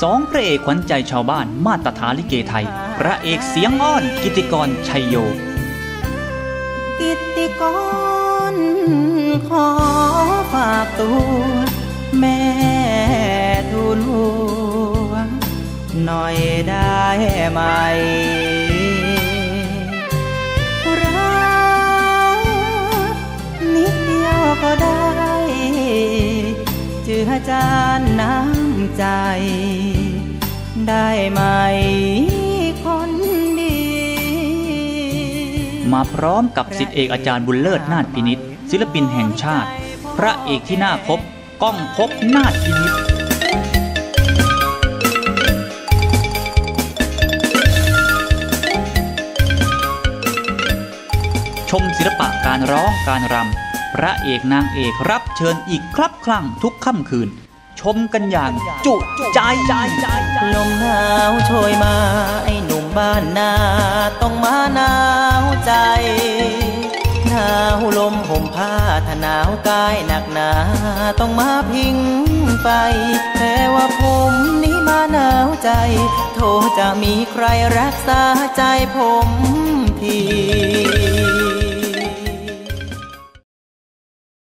สองพระเอกขวัญใจชาวบ้านมาตรฐานลิเกไทย พระเอกเสียงอ้อนกิติกรชัยโย กิตติกรขอฝากตัว แม่ทูลหัวหน่อยได้ไหม รักนิดเดียวก็ได้ เจือจานน้ำใจ ได้ไหมคนดี มาพร้อมกับสิทธิเอกอาจารย์บุญเลิศนาถพินิษศิลปินแห่งชาติ พระเอกที่น่าคบก้องพบนาถพินิษชมศิลปะการร้องการรำพระเอกนางเอกรับเชิญอีกครับครั้งทุกค่ำคืน ชมกันอย่างจุใจลมหนาวโชยมา ไอ้หนุ่มบ้านนา ต้องมาหนาวใจ หนาวลมห่มผ้าถ้าหนาวกายหนักหนา ต้องมาพิงไฟแต่ว่าผมนี้มาหนาวใจ โทจะมีใครรักษาใจผมที